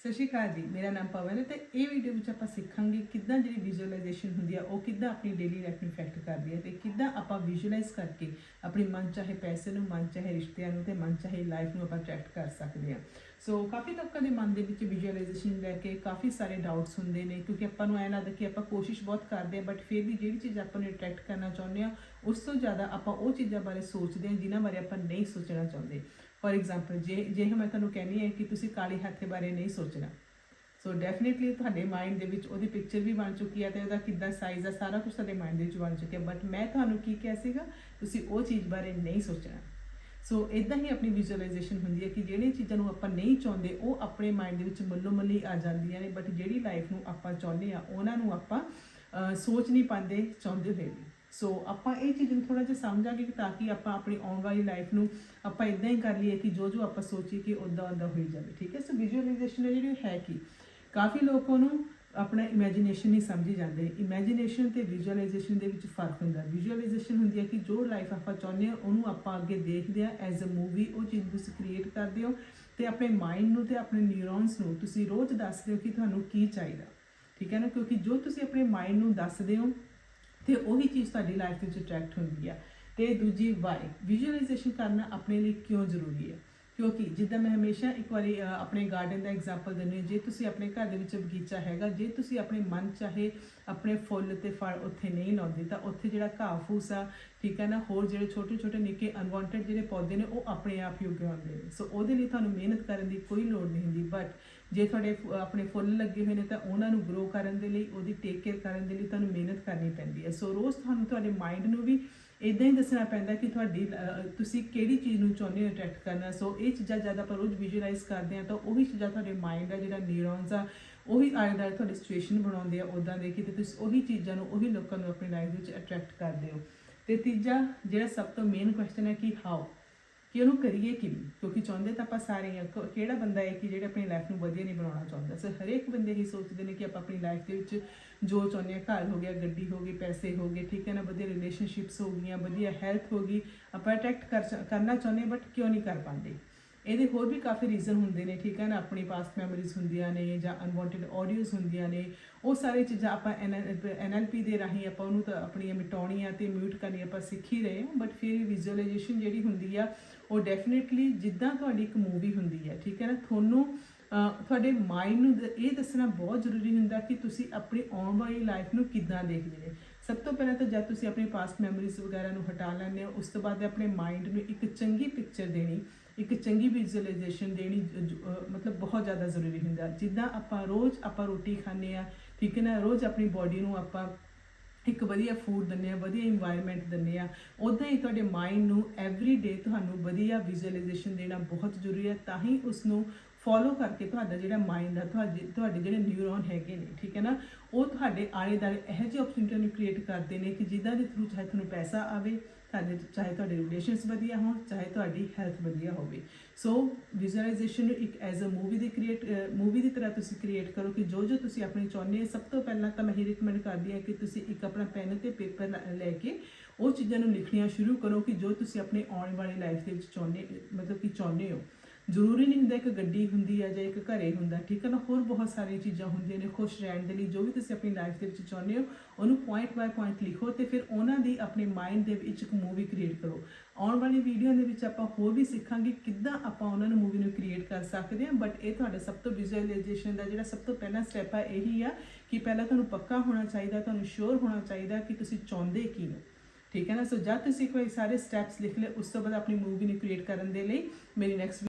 ਸਤਿ ਸ਼੍ਰੀ ਅਕਾਲ ਜੀ, ਮੇਰਾ ਨਾਮ ਪਵਨ ਹੈ ਤੇ ਇਹ ਵੀਡੀਓ ਵਿੱਚ ਆਪਾਂ ਸਿੱਖਾਂਗੇ ਕਿੱਦਾਂ ਜਿਹੜੀ ਵਿਜ਼ੂਅਲਾਈਜੇਸ਼ਨ ਹੁੰਦੀ ਆ, ਉਹ ਕਿੱਦਾਂ ਆਪਣੀ ਡੇਲੀ ਲਾਈਫ ਨੂੰ ਇਫੈਕਟ ਕਰਦੀ ਹੈ ਤੇ ਕਿੱਦਾਂ ਆਪਾਂ ਵਿਜ਼ੂਅਲਾਈਜ਼ ਕਰਕੇ ਆਪਣੀ ਮਨ ਚਾਹੇ ਪੈਸੇ ਨੂੰ, ਮਨ ਚਾਹੇ ਰਿਸ਼ਤਿਆਂ ਨੂੰ ਤੇ ਮਨ ਚਾਹੇ ਲਾਈਫ ਨੂੰ ਆਪਾਂ ਅਟਰੈਕਟ ਕਰ ਸਕਦੇ ਹਾਂ ਸੋ ਕਾਫੀ ਲੋਕਾਂ ਦੇ ਮਨ ਦੇ ਵਿੱਚ ਵਿਜ਼ੂਅਲਾਈਜੇਸ਼ਨ ਲੈ ਕੇ ਕਾਫੀ ਸਾਰੇ ਡਾਊਟਸ ਹੁੰਦੇ ਨੇ ਕਿਉਂਕਿ ਆਪਾਂ ਨੂੰ ਐਂ ਲੱਗਦਾ ਕਿ ਆਪਾਂ ਕੋਸ਼ਿਸ਼ ਬਹੁਤ ਕਰਦੇ ਹਾਂ ਬਟ ਫਿਰ ਵੀ ਜਿਹੜੀ ਚੀਜ਼ ਆਪਾਂ ਨੂੰ ਅਟਰੈਕਟ ਕਰਨਾ ਚਾਹੁੰਦੇ ਆ, ਉਸ ਤੋਂ ਜ਼ਿਆਦਾ ਆਪਾਂ ਉਹ ਚੀਜ਼ਾਂ ਬਾਰੇ ਸੋਚਦੇ ਹਾਂ ਜਿਨ੍ਹਾਂ ਬਾਰੇ ਆਪਾਂ ਨਹੀਂ ਸੋਚਣਾ ਚਾਹੁੰਦੇ। ਫੋਰ ਐਗਜ਼ਾਮਪਲ ਜੇ ਜੇ ਮੈਂ ਤੁਹਾਨੂੰ ਕਹਿੰਦੀ ਹਾਂ ਕਿ ਤੁਸੀਂ ਕਾਲੀ ਹੱਥੇ ਬਾਰੇ ਨਹੀਂ ਸੋਚਣਾ ਸੋ ਡੈਫੀਨਿਟਲੀ ਤੁਹਾਡੇ ਮਾਈਂਡ ਦੇ ਵਿੱਚ ਉਹਦੀ ਪਿਕਚਰ ਵੀ ਬਣ ਚੁੱਕੀ ਹੈ ਤੇ ਉਹਦਾ ਕਿੱਦਾਂ ਸਾਈਜ਼ ਆ, ਸਾਰਾ ਕੁਝ ਤੁਹਾਡੇ ਮਾਈਂਡ ਦੇ ਵਿੱਚ ਬਣ ਚੁੱਕਿਆ। ਬਟ ਮੈਂ ਤੁਹਾਨੂੰ ਕੀ ਕਿਹਾ ਸੀਗਾ, ਤੁਸੀਂ ਉਹ ਚੀਜ਼ ਬਾਰੇ ਨਹੀਂ ਸੋਚਣਾ। ਸੋ ਇਦਾਂ ਹੀ ਆਪਣੀ ਵਿਜ਼ੂਅਲਾਈਜੇਸ਼ਨ ਹੁੰਦੀ ਹੈ ਕਿ ਜਿਹੜੀਆਂ ਚੀਜ਼ਾਂ ਨੂੰ ਆਪਾਂ ਨਹੀਂ ਚਾਹੁੰਦੇ, ਉਹ ਆਪਣੇ ਮਾਈਂਡ ਦੇ ਵਿੱਚ ਮੱਲੋ ਮੱਲੀ ਆ ਜਾਂਦੀਆਂ ਨੇ ਬਟ ਜਿਹੜੀ ਲਾਈਫ ਨੂੰ ਆਪਾਂ ਚਾਹੁੰਦੇ ਆ, ਉਹਨਾਂ ਨੂੰ ਆਪਾਂ ਸੋਚ ਨਹੀਂ ਪਾਉਂਦੇ, ਚਾਹੁੰਦੇ ਹੋਏ ਵੀ। ਸੋ ਆਪਾਂ ਇਹ ਚੀਜ਼ ਨੂੰ ਥੋੜਾ ਜਿਹਾ ਸਮਝਾਂਗੇ ਕਿ ਤਾਂ ਕਿ ਆਪਾਂ ਆਪਣੀ ਆਉਣ ਵਾਲੀ ਲਾਈਫ ਨੂੰ ਆਪਾਂ ਇਦਾਂ ਹੀ ਕਰ ਲਈਏ ਕਿ ਜੋ ਜੋ ਆਪਾਂ ਸੋਚੀਏ ਕਿ ਉਦਾਂ ਉਦਾਂ ਹੋਈ ਜਾਵੇ, ਠੀਕ ਹੈ? ਸੋ ਵਿਜ਼ੂਅਲਾਈਜੇਸ਼ਨ ਹੈ ਜਿਹੜੀ ਹੈ ਕਿ? ਕਾਫੀ ਲੋਕ ਉਹਨੂੰ ਆਪਣਾ ਇਮੇਜਿਨੇਸ਼ਨ ਹੀ ਸਮਝੀ ਜਾਂਦੇ ਇਮੇਜਿਨੇਸ਼ਨ ਤੇ ਵਿਜ਼ੂਅਲਾਈਜੇਸ਼ਨ ਦੇ ਵਿੱਚ ਫ਼ਰਕ ਹੁੰਦਾ। ਵਿਜ਼ੂਅਲਾਈਜੇਸ਼ਨ ਹੁੰਦੀ ਹੈ ਕਿ ਜੋ ਲਾਈਫ ਆਪਾਂ ਚਾਹੁੰਦੇ ਹਾਂ, ਉਹਨੂੰ ਆਪਾਂ ਅੱਗੇ ਦੇਖਦੇ ਹਾਂ ਐਜ਼ ਅ ਮੂਵੀ ਉਹ ਚੀਜ਼ ਤੁਸੀਂ ਕ੍ਰੀਏਟ ਕਰਦੇ ਹੋ ਤੇ ਆਪਣੇ ਮਾਈਂਡ ਨੂੰ ਤੇ ਆਪਣੇ ਨਿਊਰੋਨਸ ਨੂੰ ਤੁਸੀਂ ਰੋਜ਼ ਦੱਸਦੇ ਹੋ ਕਿ ਤੁਹਾਨੂੰ ਕੀ ਚਾਹੀਦਾ, ਠੀਕ ਹੈ ਨਾ? ਕਿਉਂਕਿ ਜੋ ਤੁਸੀਂ ਆਪਣੇ ਮਾਈਂਡ ਨੂੰ ਦੱਸਦੇ ਹੋ ਤੇ ਉਹੀ ਚੀਜ਼ ਤੁਹਾਡੀ ਲਾਈਫ ਵਿੱਚ ਅਟਰੈਕਟ ਹੁੰਦੀ ਆ। ਤੇ ਦੂਜੀ ਵਾਈ ਵਿਜ਼ੂਅਲਾਈਜੇਸ਼ਨ ਕਰਨਾ ਆਪਣੇ ਲਈ ਕਿਉਂ ਜ਼ਰੂਰੀ ਹੈ ਕਿਉਂਕਿ ਜਿੱਦਾਂ ਮੈਂ ਹਮੇਸ਼ਾ ਇੱਕ ਵਾਰੀ ਆਪਣੇ ਗਾਰਡਨ ਦਾ ਐਗਜ਼ਾਮਪਲ ਦਿੰਦੀ ਹਾਂ, ਜੇ ਤੁਸੀਂ ਆਪਣੇ ਘਰ ਦੇ ਵਿੱਚ ਬਗੀਚਾ ਹੈਗਾ, ਜੇ ਤੁਸੀਂ ਆਪਣੇ ਮਨ ਚਾਹੇ ਆਪਣੇ ਫੁੱਲ ਤੇ ਫਲ ਉੱਥੇ ਨਹੀਂ ਲਾਉਂਦੇ, ਤਾਂ ਉੱਥੇ ਜਿਹੜਾ ਘਾਹ ਫੂਸ ਆ, ਠੀਕ ਹੈ ਨਾ, ਹੋਰ ਜਿਹੜੇ ਛੋਟੇ ਛੋਟੇ ਨਿੱਕੇ ਅਨਵਾਂਟਡ ਜਿਹੜੇ ਪੌਦੇ ਨੇ, ਉਹ ਆਪਣੇ ਆਪ ਹੀ ਉੱਗੇ ਆਉਂਦੇ ਨੇ। ਸੋ ਉਹਦੇ ਲਈ ਤੁਹਾਨੂੰ ਮਿਹਨਤ ਕਰਨ ਦੀ ਕੋਈ ਲੋੜ ਨਹੀਂ ਹੁੰਦੀ ਬਟ ਜੇ ਤੁਹਾਡੇ ਆਪਣੇ ਫੁੱਲ ਲੱਗੇ ਹੋਏ ਨੇ, ਤਾਂ ਉਹਨਾਂ ਨੂੰ ਗਰੋ ਕਰਨ ਦੇ ਲਈ, ਉਹਦੀ ਟੇਕ ਕੇਅਰ ਕਰਨ ਦੇ ਲਈ ਤੁਹਾਨੂੰ ਮਿਹਨਤ ਕਰਨੀ ਪੈਂਦੀ ਹੈ। ਸੋ ਰੋਜ਼ ਤੁਹਾਨੂੰ ਤੁਹਾਡੇ ਮਾਈਂਡ ਨੂੰ ਵੀ ਇਦਾਂ ਹੀ ਦੱਸਣਾ ਪੈਂਦਾ ਕਿ ਤੁਹਾਡੀ ਤੁਸੀਂ ਕਿਹੜੀ ਚੀਜ਼ ਨੂੰ ਚਾਹੁੰਦੇ ਹੋ ਅਟਰੈਕਟ ਕਰਨਾ ਸੋ ਇਹ ਚੀਜ਼ਾਂ ਜ਼ਿਆਦਾ ਆਪਾਂ ਰੋਜ਼ ਵਿਜ਼ੂਅਲਾਈਜ਼ ਕਰਦੇ ਆ ਤਾਂ ਉਹੀ ਚੀਜ਼ਾਂ ਤੁਹਾਡੇ ਮਾਈਂਡ ਦਾ ਜਿਹੜਾ ਨਿਊਰੋਨਸ ਆ, ਉਹੀ ਆਲੇ ਦੁਆਲੇ ਤੁਹਾਡੀ ਸਿਚੁਏਸ਼ਨ ਬਣਾਉਂਦੇ ਆ ਉਦਾਂ ਦੇ ਕਿ ਤੇ ਤੁਸੀਂ ਉਹੀ ਚੀਜ਼ਾਂ ਨੂੰ, ਉਹੀ ਲੋਕਾਂ ਨੂੰ ਆਪਣੀ ਲਾਈਫ ਵਿੱਚ ਅਟਰੈਕਟ ਕਰਦੇ ਹੋ। ਤੇ ਤੀਜਾ, ਜਿਹੜਾ ਸਭ ਤੋਂ ਮੇਨ ਕੁਐਸਚਨ ਹੈ ਕਿ ਹਾਊ ਕਿ ਉਹਨੂੰ ਕਰੀਏ ਕਿਵੇਂ? ਕਿਉਂਕਿ ਚਾਹੁੰਦੇ ਤਾਂ ਆਪਾਂ ਸਾਰੇ ਆ। ਕਿਹੜਾ ਬੰਦਾ ਹੈ ਕਿ ਜਿਹੜਾ ਆਪਣੀ ਲਾਈਫ ਨੂੰ ਵਧੀਆ ਨਹੀਂ ਬਣਾਉਣਾ ਚਾਹੁੰਦਾ? ਸੋ ਹਰੇਕ ਬੰਦੇ ਹੀ ਸੋਚਦੇ ਨੇ ਕਿ ਆਪਾਂ ਆਪਣੀ ਲਾਈਫ ਦੇ ਵਿੱਚ ਜੋ ਚਾਹੁੰਦੇ ਆ, ਘਰ ਹੋ ਗਿਆ, ਗੱਡੀ ਹੋ ਗਈ, ਪੈਸੇ ਹੋ ਗਏ, ਠੀਕ ਹੈ ਨਾ, ਵਧੀਆ ਰਿਲੇਸ਼ਨਸ਼ਿਪਸ ਹੋ ਗਈਆਂ, ਵਧੀਆ ਹੈਲਥ ਹੋ ਗਈ, ਆਪਾਂ ਅਟਰੈਕਟ ਕਰਨਾ ਚਾਹੁੰਦੇ ਹਾਂ ਬਟ ਕਿਉਂ ਨਹੀਂ ਕਰ ਪਾਉਂਦੇ? ਇਹਦੇ ਹੋਰ ਵੀ ਕਾਫੀ ਰੀਜ਼ਨ ਹੁੰਦੇ ਨੇ, ਠੀਕ ਹੈ ਨਾ? ਆਪਣੀ ਪਾਸਟ ਮੈਮਰੀਜ਼ ਹੁੰਦੀਆਂ ਨੇ ਜਾਂ ਅਨਵਾਂਟਡ ਆਡੀਓਜ਼ ਹੁੰਦੀਆਂ ਨੇ। ਉਹ ਸਾਰੀ ਚੀਜ਼ਾਂ ਆਪਾਂ ਐਨਐਲਪੀ ਦੇ ਰਾਹੀਂ ਆਪਾਂ ਉਹਨੂੰ ਤਾਂ ਆਪਣੀਆਂ ਮਿਟਾਉਣੀਆਂ ਤੇ ਮਿਊਟ ਕਰਨੀ ਆਪਾਂ ਸਿੱਖ ਹੀ ਰਹੇ ਹਾਂ ਬਟ ਫਿਰ ਵਿਜ਼ੂਅਲਾਈਜੇਸ਼ਨ ਜਿਹੜੀ ਹੁੰਦੀ ਆ, ਉਹ ਡੈਫੀਨਿਟਲੀ ਜਿੱਦਾਂ ਤੁਹਾਡੀ ਇੱਕ ਮੂਵੀ ਹੁੰਦੀ ਹੈ ਠੀਕ ਹੈ ਨਾ? ਤੁਹਾਨੂੰ ਤੁਹਾਡੇ ਮਾਈਂਡ ਨੂੰ ਦ- ਇਹ ਦੱਸਣਾ ਬਹੁਤ ਜ਼ਰੂਰੀ ਹੁੰਦਾ ਕਿ ਤੁਸੀਂ ਆਪਣੀ ਆਉਣ ਵਾਲੀ ਲਾਈਫ ਨੂੰ ਕਿੱਦਾਂ ਦੇਖਦੇ ਨੇ ਸਭ ਤੋਂ ਪਹਿਲਾਂ ਤਾਂ ਜਦ ਤੁਸੀਂ ਆਪਣੀ ਪਾਸਟ ਮੈਮਰੀਜ਼ ਵਗੈਰਾ ਨੂੰ ਹਟਾ ਲੈਂਦੇ ਹੋ, ਉਸ ਤੋਂ ਬਾਅਦ ਆਪਣੇ ਮਾਈਂਡ ਨੂੰ ਇੱਕ ਚੰਗੀ ਪਿਕਚਰ ਦੇਣੀ, ਇੱਕ ਚੰਗੀ ਵਿਜ਼ੂਅਲਾਈਜੇਸ਼ਨ ਦੇਣੀ ਮਤਲਬ ਬਹੁਤ ਜ਼ਿਆਦਾ ਜ਼ਰੂਰੀ ਹੁੰਦਾ। ਜਿੱਦਾਂ ਆਪਾਂ ਰੋਜ਼ ਆਪਾਂ ਰੋਟੀ ਖਾਂਦੇ ਆ ਠੀਕ ਹੈ ਨਾ? ਰੋਜ਼ ਆਪਣੀ ਬਾਡੀ ਨੂੰ ਆਪਾਂ ਇੱਕ ਵਧੀਆ ਫੂਡ ਦਿੰਨੇ ਆ ਵਧੀਆ এনवायरमेंट ਦਿੰਨੇ ਆ ਉਦਾਂ ਹੀ ਤੁਹਾਡੇ ਮਾਈਂਡ ਨੂੰ ਐਵਰੀ ਡੇ ਤੁਹਾਨੂੰ ਵਧੀਆ ਵਿਜ਼ੂਅਲਾਈਜੇਸ਼ਨ ਦੇਣਾ ਬਹੁਤ ਜ਼ਰੂਰੀ ਹੈ, ਤਾਂ ਹੀ ਉਸ ਨੂੰ ਫੋਲੋ ਕਰਕੇ ਤੁਹਾਡਾ ਜਿਹੜਾ ਮਾਈਂਡ ਆ, ਤੁਹਾਡੇ ਤੁਹਾਡੇ ਜਿਹੜੇ ਨਿਊਰੋਨ ਹੈਗੇ ਨੇ, ਠੀਕ ਹੈ ਨਾ? ਉਹ ਤੁਹਾਡੇ ਆਲੇ ਦੁਆਲੇ ਇਹੋ ਜਿਹੇ ਓਪਰਚੁਨਿਟੀ ਨੂੰ ਕ੍ਰੀਏਟ ਕਰਦੇ ਨੇ ਕਿ ਜਿੱਦਾਂ ਦੇ ਥਰੂ ਚਾਹੇ ਤੁਹਾਨੂੰ ਪੈਸਾ ਆਵੇ, ਤੁਹਾਡੇ, ਚਾਹੇ ਤੁਹਾਡੇ ਰਿਲੇਸ਼ਨਸ ਵਧੀਆ ਹੋਣ, ਚਾਹੇ ਤੁਹਾਡੀ ਹੈਲਥ ਵਧੀਆ ਹੋਵੇ। ਸੋ ਵਿਜ਼ੂਅਲਾਈਜੇਸ਼ਨ ਨੂੰ ਇੱਕ ਐਜ਼ ਅ ਮੂਵੀ ਦੀ ਕ੍ਰੀਏਟ ਮੂਵੀ ਦੀ ਤਰ੍ਹਾਂ ਤੁਸੀਂ ਕ੍ਰੀਏਟ ਕਰੋ ਕਿ ਜੋ ਜੋ ਤੁਸੀਂ ਆਪਣੇ ਚਾਹੁੰਦੇ ਹੋ, ਸਭ ਤੋਂ ਪਹਿਲਾਂ ਤਾਂ ਮੈਂ ਇਹ ਰਿਕਮੈਂਡ ਕਰਦੀ ਹਾਂ ਕਿ ਤੁਸੀਂ ਇੱਕ ਆਪਣਾ ਪੈਨ ਤੇ ਪੇਪਰ ਲੈ ਕੇ ਉਹ ਚੀਜ਼ਾਂ ਨੂੰ ਲਿਖਣੀਆਂ ਸ਼ੁਰੂ ਕਰੋ ਕਿ ਜੋ ਤੁਸੀਂ ਆਪਣੇ ਆਉਣ ਵਾਲੀ ਲਾਈਫ ਦੇ ਵਿੱਚ ਚਾਹੁੰਦੇ, ਮਤਲਬ ਕਿ ਚਾਹੁੰਦੇ ਹੋ। ਜ਼ਰੂਰੀ ਨਹੀਂ ਹੁੰਦਾ ਇੱਕ ਗੱਡੀ ਹੁੰਦੀ ਹੈ ਜਾਂ ਇੱਕ ਘਰੇ ਹੁੰਦਾ, ਠੀਕ ਹੈ ਨਾ? ਹੋਰ ਬਹੁਤ ਸਾਰੀਆਂ ਚੀਜ਼ਾਂ ਹੁੰਦੀਆਂ ਨੇ ਖੁਸ਼ ਰਹਿਣ ਦੇ ਲਈ, ਜੋ ਵੀ ਤੁਸੀਂ ਆਪਣੀ ਲਾਈਫ ਦੇ ਵਿੱਚ ਚਾਹੁੰਦੇ ਹੋ, ਉਹਨੂੰ ਪੁਆਇੰਟ ਬਾਈ ਪੁਆਇੰਟ ਲਿਖੋ ਤੇ ਫਿਰ ਉਹਨਾਂ ਦੀ ਆਪਣੇ ਮਾਈਂਡ ਦੇ ਵਿੱਚ ਇੱਕ ਮੂਵੀ ਕ੍ਰੀਏਟ ਕਰੋ। ਆਉਣ ਵਾਲੀ ਵੀਡੀਓ ਦੇ ਵਿੱਚ ਆਪਾਂ ਹੋਰ ਵੀ ਸਿੱਖਾਂਗੇ ਕਿੱਦਾਂ ਆਪਾਂ ਉਹਨਾਂ ਨੂੰ ਮੂਵੀ ਨੂੰ ਕ੍ਰੀਏਟ ਕਰ ਸਕਦੇ ਹਾਂ ਬਟ ਇਹ ਤੁਹਾਡਾ ਸਭ ਤੋਂ ਵਿਜ਼ੂਅਲਾਈਜੇਸ਼ਨ ਦਾ ਜਿਹੜਾ ਸਭ ਤੋਂ ਪਹਿਲਾ ਸਟੈਪ ਹੈ ਇਹੀ ਆ ਕਿ ਪਹਿਲਾਂ ਤੁਹਾਨੂੰ ਪੱਕਾ ਹੋਣਾ ਚਾਹੀਦਾ, ਤੁਹਾਨੂੰ ਸ਼ੋਰ ਹੋਣਾ ਚਾਹੀਦਾ ਕਿ ਤੁਸੀਂ ਚਾਹੁੰਦੇ ਕੀ ਹੋ। ਠੀਕ ਹੈ ਨਾ? ਸੋ ਜਦ ਤੁਸੀਂ ਕੋਈ ਸਾਰੇ ਸਟੈਪਸ ਲਿਖ ਲਏ, ਉਸ ਤੋਂ ਬਾਅਦ ਆਪਣੀ ਮੂਵੀ ਨੂੰ ਕ੍ਰੀਏਟ ਕਰਨ ਦੇ ਲਈ, ਮੇਰੀ ਨੈਕਸਟ